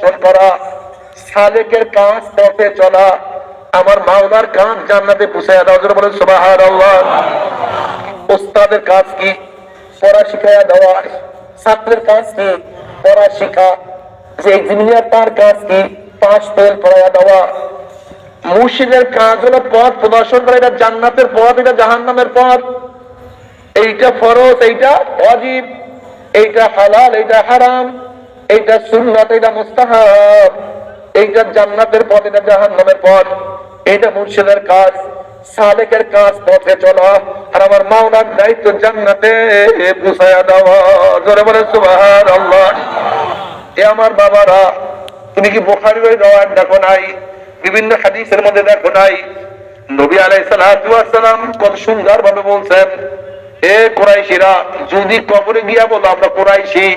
দর্শন করা কাজ পথে চলা আমার জান্নাতে পুষায় ওস্তাদের কাজ কি? পড়া শিখাইয়া দেওয়া। ছাত্রের কাজ কি? পড়া শিখা। যে ইঞ্জিনিয়ার তার কাজ কি? পাঁচ ফেল পড়াইয়া দেওয়া। মুর্শিদের কাজ হলো পথ প্রদর্শন করা, এটা জান্নাতের পথ, এটা জাহান্নামের পথ। এইটা ফরজ, এইটা অজীব এইটা হালাল, এইটা হারাম। এইটা সুন্নত, এইটা মুস্তাহাব। এইটা জান্নাতের পথ এটা জাহান্নামের পথ। এইটা মুর্শিদের কাজ, সালেকের কাজ পথে চলা। আর আমার মাওলার দায়িত্ব জান্নাতে বুঝাইয়া দেওয়া। জোরে বলে সুবাহান আল্লাহ এ আমার বাবারা, তুমি কি বোখারি ওই রওয়ায় দেখো নাই? বিভিন্ন হাদিসের মধ্যে দেখো নাই? নবী আলাইহিস সালাম কত সুন্দর ভাবে বলছেন, এ কোরাইশিরা, যদি কবরে গিয়া বলো, আমরা কোরাইশি।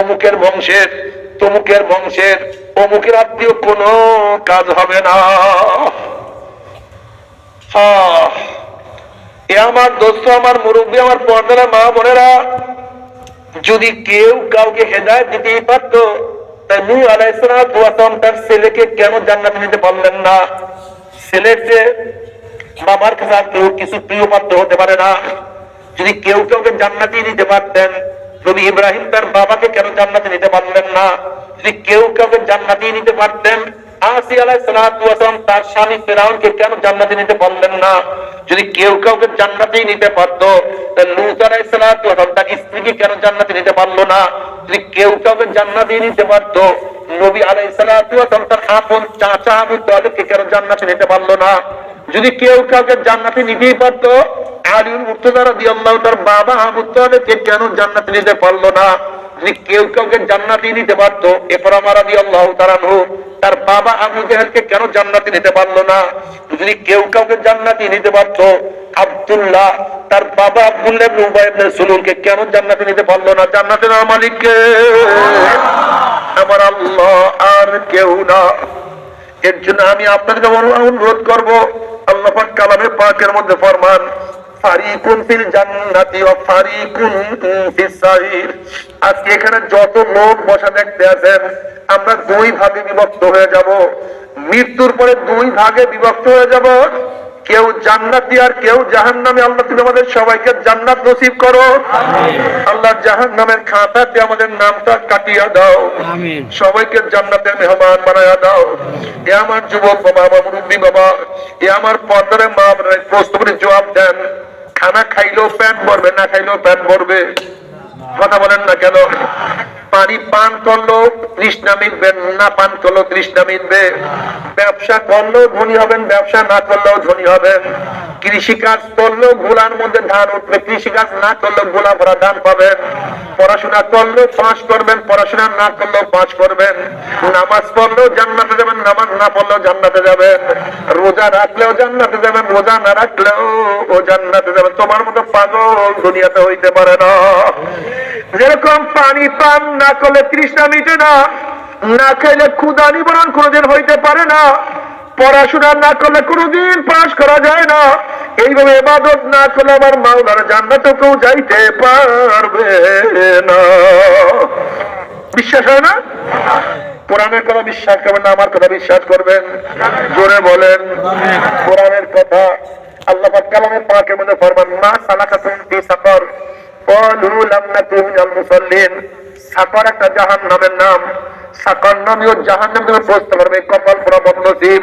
অমুকের বংশের, তমুকের বংশের, অমুকের আত্মীয় কোনো কাজ হবে না। এ আমার দোস্ত, আমার মুরব্বী, আমার পর্দারা মা বোনেরা, যদি কেউ কাউকে হেদায়ত দিতেই পারতো, তাই নূহ আলাইসালাম তার ছেলেকে কেন জান্নাতে নিতে পারলেন না? ছেলের যে বাবার কাছে আর কেউ কিছু প্রিয় পাত্র হতে পারে না। যদি কেউ কাউকে জান্নাতে নিতে পারতেন নবী ইব্রাহিম তার বাবাকে কেন জান্নাতে নিতে পারলেন না? যদি কেউ কাউকে জান্নাতে নিতে পারতেন আসি আলাই সালাম তার স্বামী ফেরাউনকে কেন জান্নাতে নিতে পারলেন না? যদি কেউ কাউকে জান্নাতেই নিতে পারতো সালাম তার স্ত্রীকে কেন জান্নাতে নিতে পারল না? যদি কেউ কাউকে জান্নাতে নিতে পারতো, নবী আলাই সালাম তার আপন চাচা আবু কেন জান্নাতে নিতে পারল না? যদি কেউ কাউকে জান্নাতে নিতেই পারতো তার বাবা কেন নিতে পারল না? কেউ কাউকে জান্নাতে নিতে তাআলা তার বাবা আবু কেন জান্নাতে নিতে পারল না? যদি কেউ কাউকে জান্নাতে নিতে পারতো, আব্দুল্লাহ তার বাবা আব্দুল্লাহ সুলুলকে কেন জান্নাতে নিতে পারল না? জান্নাতের মালিককে। আমার আল্লাহ আর কেউ না। এর জন্য আমি আপনাদেরকে অনুরোধ করব, আল্লাহ কালামে পাকের মধ্যে ফরমান ফারিকুন ফিল জান্নাতি ওয়া ফারিকুন ফিস আজকে এখানে যত লোক বসা দেখতে আছেন আমরা দুই ভাগে বিভক্ত হয়ে যাব। মৃত্যুর পরে দুই ভাগে বিভক্ত হয়ে যাব। কেউ জান্নাতি আর কেউ জাহান্নামে। আল্লাহ তুমি আমাদের সবাইকে জান্নাত নসিব করো। আল্লাহ জাহান্নামের খাতাতে আমাদের নামটা কাটিয়া দাও। সবাইকে জান্নাতের মেহমান বানায়া দাও। এ আমার যুবক বাবা আমার মুরব্বী বাবা এ আমার পর্দারে মা প্রশ্ন করে জবাব দেন। খানা খাইলেও প্যান্ট ভরবে, না খাইলেও প্যান্ট ভরবে? কথা বলেন না কেন? পানি পান করল তৃষ্ণা মিটবে, না পান করল তৃষ্ণা মিটবে। ব্যবসা করলেও ধনী হবেন, ব্যবসা না করলেও ধনী হবেন। কৃষি কাজ করলেও গোলার মধ্যে ধান উঠবে। কৃষি কাজ না করলেও গোলা ভরা ধান পাবেন। পড়াশোনা করলেও পাস করবেন, পড়াশোনা না করলেও পাস করবেন। নামাজ পড়লেও জান্নাতে যাবেন, নামাজ না পড়লেও জান্নাতে যাবেন। রোজা রাখলেও জান্নাতে যাবেন, রোজা না রাখলেও ও জান্নাতে যাবেন। তোমার মতো পাগল দুনিয়াতে হইতে পারে না। যেরকম পানি পান না করলে তৃষ্ণা মিটে না না খাইলে ক্ষুদা নিবারণ কোনোদিন হইতে পারে না। পড়াশোনা না করলে কোনোদিন পাস করা যায় না। এইভাবে এবাদত না করলে আমার মাওলার জান্নাতে কেউ যাইতে পারবে না। বিশ্বাস হয় না? কোরআনের কথা বিশ্বাস করবেন না, আমার কথা বিশ্বাস করবেন। জোরে বলেন। কোরআনের কথা আল্লাহ পাক কালামের পাকের মধ্যে ফরমান, মা সালাকাতুম ফি সাকর। ক্বালু লাম নাকু মিনাল মুসাল্লিন। সাকর একটা জাহান্নামের নাম। সাকর নামীয় জাহান্নাম, তুমি প্রশ্ন করবে কপাল পুরা বদনসিব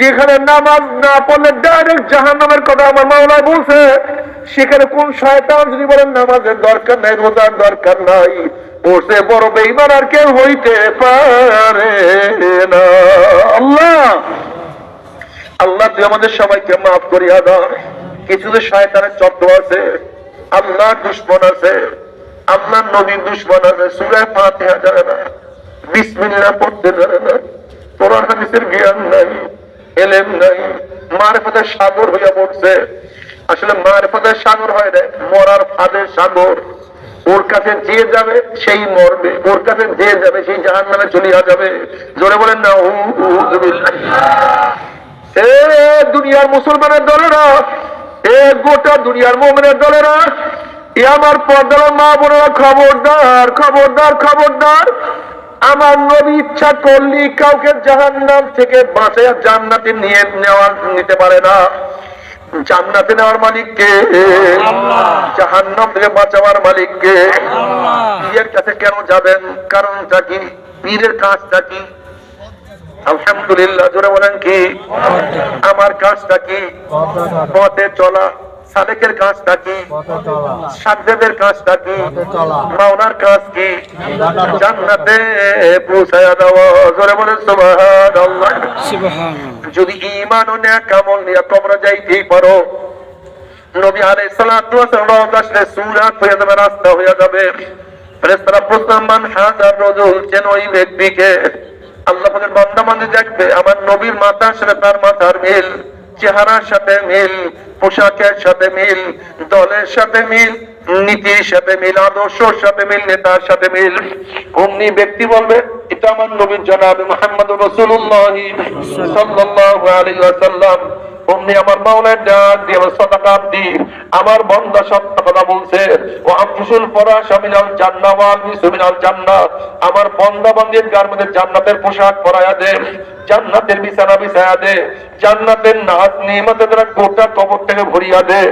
যেখানে নামাজ না পড়লে ডাইরেক্ট জাহান নামের কথা আমার মাওলা বলছে, সেখানে কোন শয়তান যদি বলেন নামাজের দরকার নাই, রোজার দরকার নাই ওসে বড় বেইমান আর কেউ হইতে পারে না। আল্লাহ আল্লাহ তুই আমাদের সবাইকে মাফ করিয়া দাও। কিছু যে শয়তানের চক্র আছে আল্লাহ দুশ্মন আছে আল্লাহ নবীর দুশ্মন আছে সুরায় ফাতিহা জানে না, বিসমিল্লাহ পড়তে জানে না, কোরআন হাদিসের জ্ঞান নাই। এলেম নাই মারফতের সাগর হইয়া পড়ছে আসলে মারফতের সাগর হয় না মরার ফাঁদের সাগর। ওর কাছে যে যাবে, সেই মরবে। ওর কাছে যে যাবে, সেই জাহান নামে চলিয়া যাবে। জোরে বলেন না দুনিয়ার মুসলমানের দলেরা এ গোটা দুনিয়ার মোমেনের দলেরা এ আমার পর্দার মা বোনেরা খবরদার খবরদার খবরদার আমার নবী ইচ্ছা করলি কাউকে জাহান্নাম থেকে বাঁচাইয়া জান্নাতে নিয়ে নেওয়া নিতে পারে না। জান্নাতে নেওয়ার মালিক কে? জাহান্নাম থেকে বাঁচাবার মালিক কে? পীরের কাছে কেন যাবেন? কারণটা কি? পীরের কাজটা কি? আলহামদুলিল্লাহ জোরে বলেন কি? আমার কাজটা কি? পথে চলা সালেকের কাজটা কি? সাধ্যের কাজটা কি? মাওনার কাজ কি? জান্নাতে। পৌঁছায়া দেওয়া। জোরে বলেন সুবহানাল্লাহ। যদি ঈমান ও নেক আমল নিয়ে তোমরা যাইতেই পারো নবী আলাইহিস সালাতু ওয়াস সালাম আসলে সুরাত হয়ে যাবে রাস্তা হয়ে যাবে। ফেরেশতারা প্রশ্ন মান হাজার রজুল যেন ওই ব্যক্তিকে আল্লাহ পাকের বান্দা মানে দেখবে। আমার নবীর মাথা সাথে তার মাথার মিল। চেহারার সাথে মিল, পোশাকের সাথে মিল, দলের সাথে মিল, নীতির সাথে মিল, আদর্শর সাথে মিল, নেতার সাথে মিল। অমনি ব্যক্তি বলবে এটা আমার নবীর জনাব মোহাম্মদ রসুল্লাহ অমনি আমার ডাক দিয়ে, আমার দি আমার সত্য কথা বলছে, ও জান্নাহ আমার বন্দির গার মধ্যে জান্নাতের পোশাক পরায়া দে, জান্নাতের বিছানা বিছায়া দে, জান্নাতের নাচ নিয়মতে তারা গোটা কবর থেকে ভরিয়া দে।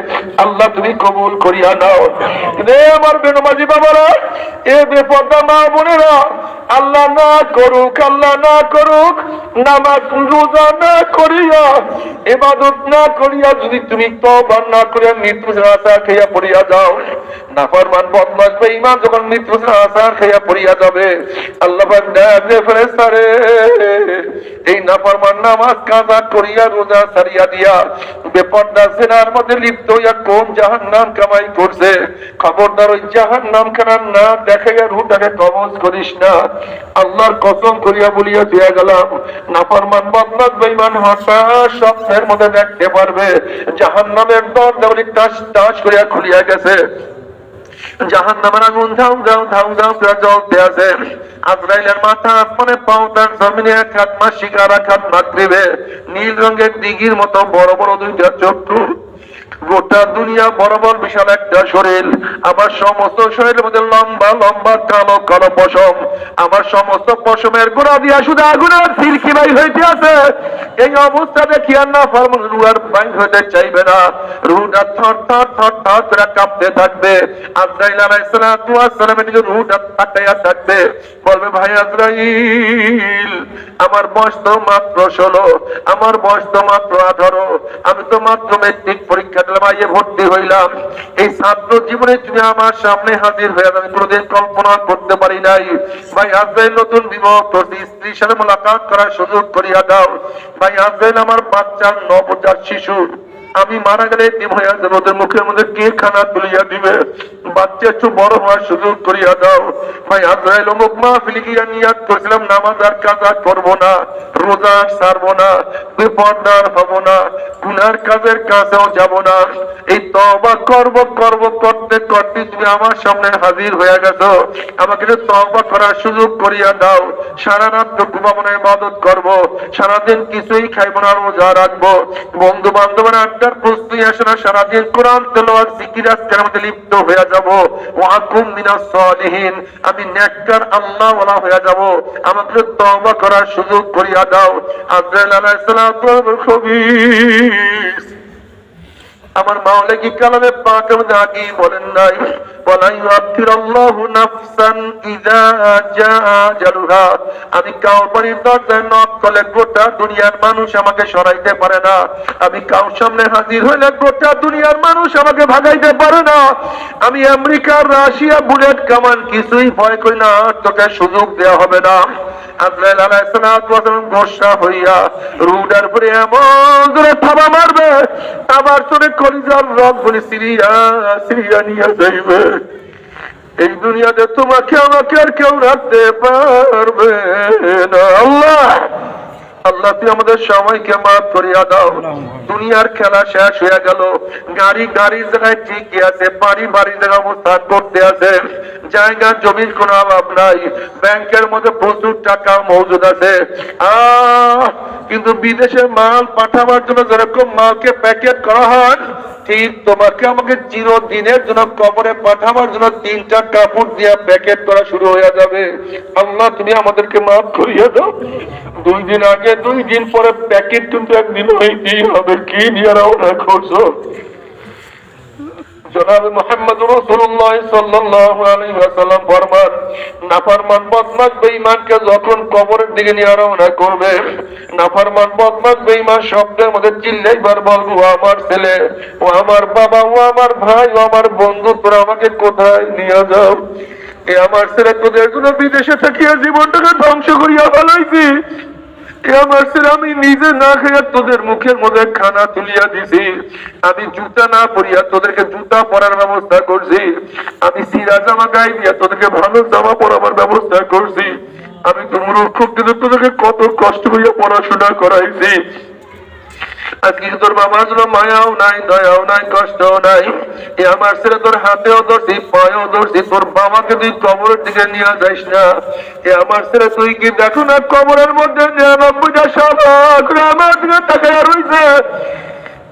আল্লাহ, তুমি কবুল করিয়া নাও। রে আমার বেনমাজি বাবারা, এ বেপর্দা মা বোনেরা, আল্লাহ না করুক, আল্লাহ না করুক, নামাজ, রোজা না করিয়া এবাদত না করিয়া, যদি তুমি তবা না করিয়া মৃত্যু আশা খেয়া পড়িয়া যাও না ফরমান বদমাস ইমান যখন মৃত্যু আশা খেয়া পড়িয়া যাবে, আল্লাহ এই নাফরমান নামাজ কাজা করিয়া রোজা সারিয়া দিয়া বেপর্দা মধ্যে লিপ্ত হইয়া কোন কামাই করছে। খবরদার ওই খানার না রুটাকে কবজ করিস না। আল্লাহর কসম করিয়া বলিয়া দিয়া গেলাম, নাফরমান বদমাস বেঈমান হঠাৎ স্বপ্নের মধ্যে দেখতে পারবে। জাহান্নামের দরজা টাস টাস করিয়া খুলিয়া গেছে। জাহান নামের আগুন ধাউ ধাউ ধাউ ধাউ করে জ্বলতে আছে আজরাইলের মাথা আসমানে পাও তার জমিনে এক হাত মাসিক আর এক হাত নীল রঙের দিঘির মতো বড় বড় দুইটা চক্ষু। গোটা দুনিয়া বরাবর বিশাল একটা শরীর। আমার সমস্ত শরীরের মধ্যে লম্বা লম্বা, কালো কালো পশম। আমার সমস্ত পশমের গোড়া দিয়া শুধু আগুনের সিরকি বাই হইতে আছে। এই অবস্থা দেখি আর না ফার্মন রুয়ার বাইর হইতে চাইবে না। রুটা থর থর থর থর করে কাঁপতে থাকবে। আজরাইল সালামের নিজের রুটা ফাটাইয়া থাকবে। বলবে, ভাই আজরাইল আমার বয়স তো মাত্র ষোলো। আমার বয়স তো মাত্র আঠারো। আমি তো মাত্র মেট্রিক পরীক্ষা দিলাম আইয়ে ভর্তি হইলাম। এই ছাত্র জীবনে তুমি আমার সামনে হাজির হয়ে আমি কোনোদিন কল্পনা করতে পারি নাই। ভাই আজরাইল, নতুন করছি স্ত্রীর সাথে মোলাকাত করার সুযোগ করিয়া দাও। ভাই আজরাইল, আমার বাচ্চার নবজাত শিশু আমি মারা গেলে হইয়া যাব ওদের মুখের মধ্যে কে খানা তুলিয়া দিবে? বাচ্চা একটু বড় হওয়ার সুযোগ করিয়া দাও। ভাই অমুক নামাজ আর করব না, রোজা ছাড়বো না না, গুনার কাজের কাছেও যাব না। এই তবা করব করব, করতে করতে তুমি আমার সামনে হাজির হয়ে গেছো। আমাকে একটু তবা করার সুযোগ করিয়া দাও। সারা রাত ঘুমাবো না ইবাদত করব। সারাদিন কিছুই খাইবো না, রোজা রাখব। বন্ধু বান্ধবের আসে না সারাদিন কোরআন জিকির আজকের মধ্যে লিপ্ত হয়ে যাব। ওয়াকুম আমি নেককার আল্লাহ হয়ে যাব। তওবা করার সুযোগ করিয়া দাও। আজরাইল আলাইহিস সালাম আমার মাওলা কি কালামে পাকের মধ্যে আগে বলেন নাই। আমি দরজায় করলে গোটা দুনিয়ার মানুষ আমাকে সরাইতে পারে না। আমি কাউ সামনে হাজির হইলে গোটা দুনিয়ার মানুষ আমাকে ভাগাইতে পারে না। আমি রাশিয়া, বুলেট কামান কিছুই ভয় করি না। তোকে সুযোগ দেওয়া হবে না। হইয়া রুডার এমন থাবা মারবে। আবার তোরে কলিজার রক বলে সিরিয়া সিরিয়া নিয়ে যাইবে। এই দুনিয়াতে তোমাকে আমাকে আর কেউ রাখতে পারবে না। আল্লাহ! আল্লাহ তুই আমাদের সময়কে মাফ করিয়া দাও। দুনিয়ার খেলা শেষ হয়ে গেল। গাড়ি গাড়ি জায়গায় ঠিকই আছে, বাড়ি বাড়ি জায়গায় অবস্থান করতে আছে। জায়গা জমির কোনো অভাব নাই। ব্যাংকের মধ্যে প্রচুর টাকা মজুদ আছে। কিন্তু বিদেশে মাল পাঠাবার জন্য যেরকম মালকে প্যাকেট করা হয়, ঠিক তোমাকে আমাকে চিরদিনের জন্য কবরে পাঠাবার জন্য তিনটা কাপড় দিয়ে প্যাকেট করা শুরু হয়ে যাবে। আল্লাহ, তুমি আমাদেরকে মাফ করিয়ে দাও। দুই দিন আগে, দুই দিন পরে প্যাকেট কিন্তু একদিন হইতেই হবে। কি নিয়ে করছ? জনাব মোহাম্মদ আলাইহি ওয়াসাল্লাম ফরমান যখন কবরের দিকে মধ্যে বলব আমার ছেলে, ও আমার বাবা, ও আমার ভাই, ও আমার বন্ধু, তোরা আমাকে কোথায় নিয়ে যাও? এ আমার ছেলে তোদের জন্য বিদেশে থাকিয়া জীবনটাকে ধ্বংস করিয়া ফেলাইছি। আমি নিজে না খাইয়া তোদের মুখের মধ্যে খানা তুলিয়া দিছি। আমি জুতা না পরিয়া তোদেরকে জুতা পরার ব্যবস্থা করছি। আমি সিরা জামা গাই দিয়া তোদেরকে ভালো জামা পরাবার ব্যবস্থা করছি। আমি তো মূর্খ কিন্তু তোদেরকে কত কষ্ট করিয়া পড়াশোনা করাইছি। আজকে তোর বাবার জন্য মায়াও নাই, দয়াও নাই, কষ্টও নাই। এ আমার ছেলে তোর হাতেও ধরছি, পায়েও ধরছি, তোর বাবাকে তুই কবরের দিকে নিয়ে যাইস না। এ আমার ছেলে, তুই কি দেখো না কবরের মধ্যে নিরানব্বইটা সাবাক আমার দিকে তাকায় রইছে।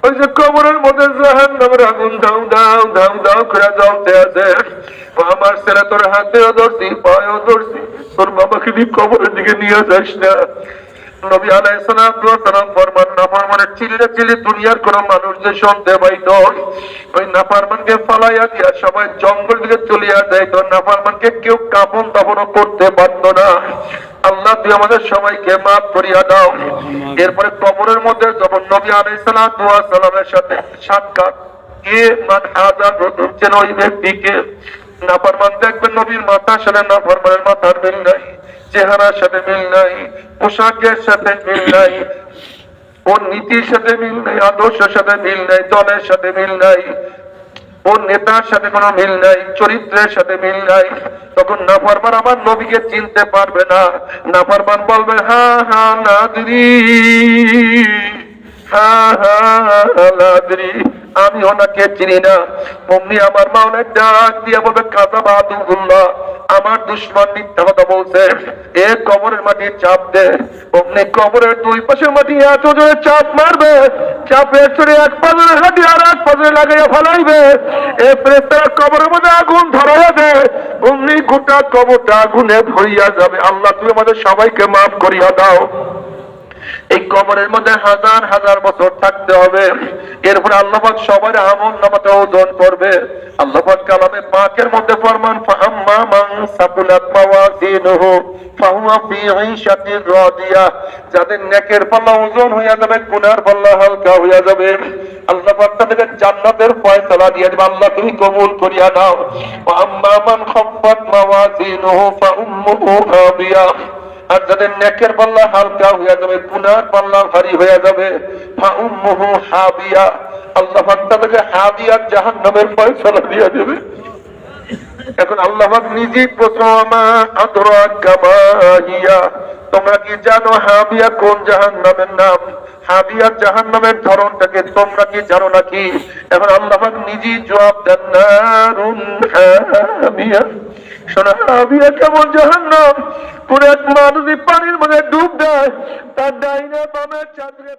ওই যে কবরের মধ্যে জাহান নামের আগুন দাও দাও দাও দাও করে জ্বলতে আছে। আমার ছেলে, তোর হাতেও ধরছি, পায়েও ধরছি, তোর বাবাকে তুই কবরের দিকে নিয়ে যাইস না। নবী আলাইহিস সালাতু ওয়াস সালাম ফরমান, নাফরমানের চিল্লে চিল্লে দুনিয়ার কোন মানুষ যে শুনতে পাইত ওই নাফরমানকে ফালাইয়া দিয়া সবাই জঙ্গল দিকে চলিয়া যাইত নাফরমানকে কেউ কাপন তাপনও করতে পারতো না। আল্লাহ তুই আমাদের সবাইকে মাফ করিয়া দাও। এরপরে কবরের মধ্যে যখন নবী আলাইহিস সালাতু ওয়াস সালামের সাথে সাক্ষাৎ, কে মান আজাদ হচ্ছেন ওই ব্যক্তিকে নাফরমান দেখবেন, নবীর মাথার সাথে নাফরমানের মাথার মিল নাই। চেহারার সাথে মিল নাই, পোশাকের সাথে মিল নাই, ওর নীতির সাথে মিল নাই, আদর্শের সাথে মিল নাই, দলের সাথে মিল নাই, ওর নেতার সাথে কোনো মিল নাই, চরিত্রের সাথে মিল নাই। তখন নাফরমান আমার নবীকে চিনতে পারবে না। নাফরমান বলবে, হা হা, নাদরি, হা হা, নাদরি। আমি ওনাকে চিনি না। অমনি আমার মা অনেক ডাক দিয়ে বলবে, কাজা বাহাদুল্লাহ আমার দুশ্মন মিথ্যা কথা বলছে। এ কবরের মাটি চাপ দে। অমনি কবরের দুই পাশে মাটি এত জোরে চাপ মারবে চড়ে এক হাঁটি আর এক লাগাইয়া ফেলাইবে। এ কবরের মধ্যে আগুন দে অমনি গোটা কবরটা আগুনে ভরিয়া যাবে। আল্লাহ, তুমি আমাদের সবাইকে মাফ করিয়া দাও। এই কবরের মধ্যে হাজার হাজার বছর থাকতে হবে। এরপরে আল্লাহাক সবার আমল নামাতে ওজন করবে। আল্লাহাক কালামে পাকের মধ্যে ফরমান ফাম্মা মান সাকুলাত মাওয়াজিনুহু ফাহুয়া ফি ঈশাতির রাদিয়া। যাদের নেকের পাল্লা ওজন হইয়া যাবে, গুনার পাল্লা হালকা হইয়া যাবে। আল্লাহ তাদেরকে জান্নাতের ফয়সালা দিয়ে দিবে, আল্লাহ, তুমি কবুল করিয়া নাও। আম্মা মান খাফফাত মাওয়াজিনুহু ফাউম্মুহু হাবিয়া আর যাদের নেকের পাল্লা হালকা হয়ে যাবে, গুনার পাল্লা ভারী হয়ে যাবে হাবিয়া আল্লাহ তাদেরকে হাবিয়া জাহান্নামের ফয়সালা দিয়ে দেবে। এখন আল্লাহ পাক নিজেই প্রশ্ন তোমরা কি জানো হাবিয়া কোন জাহান্নামের নাম? হাবিয়া জাহান্নামের ধরনটাকে তোমরা কি জানো নাকি? এখন আল্লাহ নিজেই জবাব দেন হাবিয়া শোনা হাবিয়া কেমন জাহান্নাম। কোন এক মানুষ পানির মধ্যে ডুব দেয়, তার ডাইনে বামে চাঁদরে